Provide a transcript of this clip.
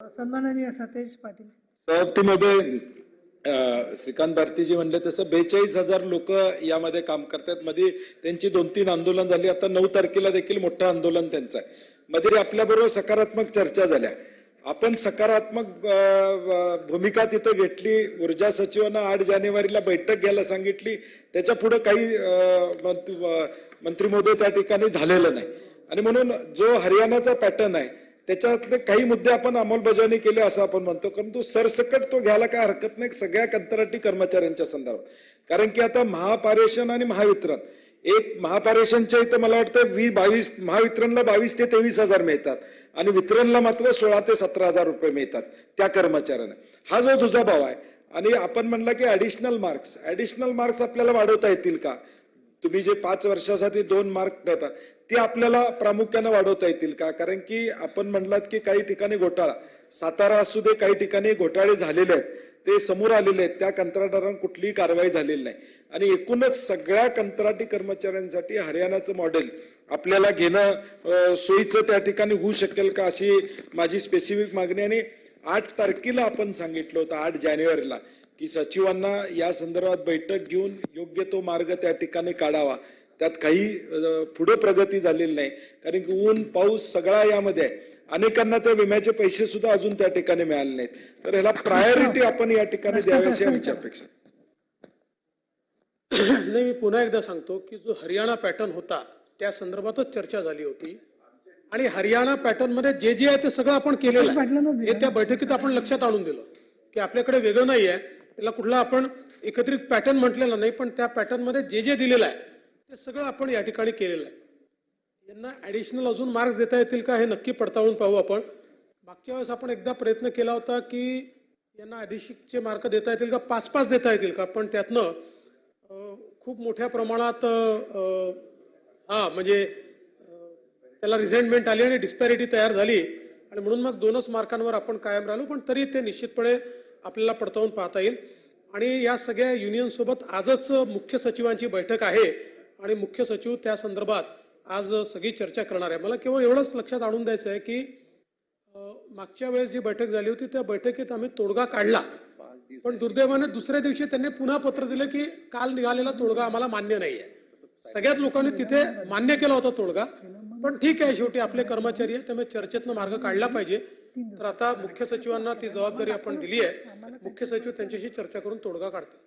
सन्माननीय सतेज पाटील. सभापतीमध्ये श्रीकांत भारतीजी म्हणले तसं बेचाळीस हजार लोक यामध्ये काम करतात. मध्ये त्यांची दोन तीन आंदोलन झाली. आता नऊ तारखेला देखील मोठं आंदोलन त्यांचं आहे. मध्ये आपल्याबरोबर सकारात्मक चर्चा झाल्या. आपण सकारात्मक भूमिका तिथं घेतली. ऊर्जा सचिवांना आठ जानेवारीला बैठक घ्यायला सांगितली. त्याच्या पुढे काही मंत्री महोदय त्या ठिकाणी झालेलं नाही. आणि म्हणून जो हरियाणाचा पॅटर्न आहे त्याच्यातले काही मुद्दे आपण अंमलबजावणी केली असं आपण म्हणतो परंतु सरसकट तो घ्यायला काय हरकत नाही सगळ्या कंत्राटी कर्मचाऱ्यांच्या संदर्भात. कारण की आता महापारेषण आणि महावितरण एक महापारेषणच्या इथं मला वाटतं वी बावीस महावितरणला बावीस ते तेवीस हजार मिळतात आणि वितरणला मात्र सोळा ते सतरा हजार रुपये मिळतात त्या कर्मचाऱ्यांना. हा जो तुझा भाव आहे आणि आपण म्हणला की ऍडिशनल मार्क्स ऍडिशनल मार्क्स आपल्याला वाढवता येतील का? तुम्ही जे पाच वर्षासाठी दोन मार्क देता ते आपल्याला प्रामुख्यानं वाढवता येतील का? कारण की आपण म्हणलात की काही ठिकाणी घोटाळा सातारा असू दे काही ठिकाणी घोटाळे झालेले आहेत ते समोर आलेले आहेत त्या कंत्राटदारांना कुठलीही कारवाई झालेली नाही. आणि एकूणच सगळ्या कंत्राटी कर्मचाऱ्यांसाठी हरियाणाचं मॉडेल आपल्याला घेणं सोयीचं त्या ठिकाणी होऊ शकेल का अशी माझी स्पेसिफिक मागणी आणि आठ तारखेला आपण सांगितलं होतं आठ जानेवारीला की सचिवांना या संदर्भात बैठक घेऊन योग्य तो मार्ग त्या ठिकाणी काढावा. त्यात काही पुढे प्रगती झालेली नाही. कारण की ऊन पाऊस सगळा यामध्ये आहे. अनेकांना त्या विम्याचे पैसे सुद्धा अजून त्या ठिकाणी मिळाले नाहीत. तर ह्याला प्रायोरिटी आपण या ठिकाणी द्यावी अशी आमची अपेक्षा. नाही मी पुन्हा एकदा सांगतो की जो हरियाणा पॅटर्न होता त्या संदर्भातच चर्चा झाली होती. आणि हरियाणा पॅटर्नमध्ये जे जे आहे ते सगळं आपण केलेलं आहे. हे त्या बैठकीत आपण लक्षात आणून दिलं. की आपल्याकडे वेगळं नाही आहे त्याला कुठला आपण एकत्रित पॅटर्न म्हटलेला नाही पण त्या पॅटर्नमध्ये जे जे दिलेलं आहे ते सगळं आपण या ठिकाणी केलेलं आहे. यांना ॲडिशनल अजून मार्क्स देता येतील का हे नक्की पडताळून पाहू आपण. मागच्या वेळेस आपण एकदा प्रयत्न केला होता की यांना ॲडिशिकचे मार्क देता येतील का पाच पाच देता येतील का पण त्यातनं खूप मोठ्या प्रमाणात हां हा म्हणजे त्याला रिझेंटमेंट आली आणि डिस्पॅरिटी तयार झाली. आणि म्हणून मग दोनच मार्कांवर आपण कायम राहिलो पण तरी ते निश्चितपणे आपल्याला पडताळून पाहता येईल. आणि या सगळ्या युनियनसोबत आजच मुख्य सचिवांची बैठक आहे. आणि मुख्य सचिव त्या संदर्भात आज सगळी चर्चा करणार आहे. मला केवळ एवढंच लक्षात आणून द्यायचं आहे की मागच्या वेळेस जी बैठक झाली होती त्या बैठकीत आम्ही तोडगा काढला. पण दुर्दैवाने दुसऱ्या दिवशी त्यांनी पुन्हा पत्र दिलं की काल निघालेला तोडगा आम्हाला मान्य नाहीये. सगळ्याच लोकांनी तिथे मान्य केला होता तोडगा. पण ठीक आहे शेवटी आपले कर्मचारी आहे त्यामुळे चर्चेतनं मार्ग काढला पाहिजे. तर आता मुख्य सचिवांना ती जबाबदारी आपण दिली आहे. मुख्य सचिव त्यांच्याशी चर्चा करून तोडगा काढतील.